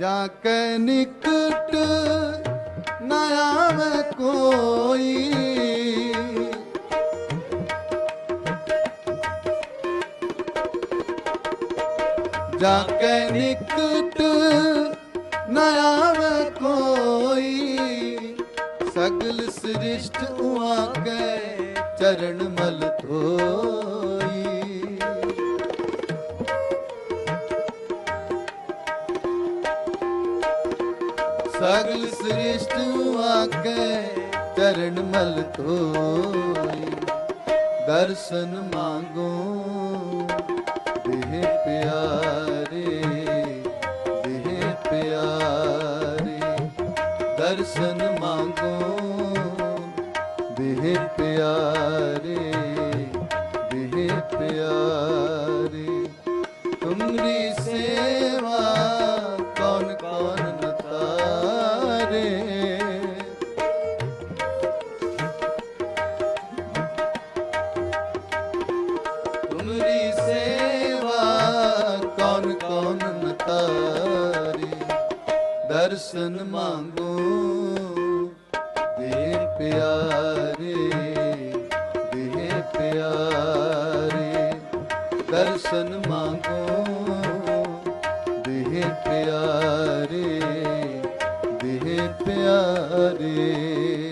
ਜਾ ਕੇ ਨਿਕਟ ਨਾ ਆਵੇ ਕੋਈ। ਜਾ ਕੇ ਨਿਕਟ ਨਾ ਆਵੇ ਕੋਈ। ਸਗਲ ਸ੍ਰਿਸ਼ਟ ਉਆ ਕੇ ਚਰਨ ਮਲ ਧੋਈ ਸਗਲ ਸ੍ਰਿਸ਼ਟ ਆਕੇ ਚਰਨ ਮਲ ਧੋਈ ਦਰਸ਼ਨ ਮੰਗੋ, ਦੇਹ ਪਿਆਰੇ ਦੇਹ ਪਿਆਰੇ। ਦਰਸ਼ਨ ਮੰਗੋ, ਦੇਹ ਪਿਆਰੇ ਦੇਹ ਪਿਆਰੇ। ਤੁਮਰੀ ਸੇ ਤਾਰੇ ਦਰਸ਼ਨ ਮੰਗੋ ਦੇ ਪਿਆਰੇ ਦੇ ਪਿਆਰੇ। ਦਰਸ਼ਨ ਮੰਗੋ ਦੇ ਪਿਆਰੇ ਦੇ ਪਿਆਰੇ।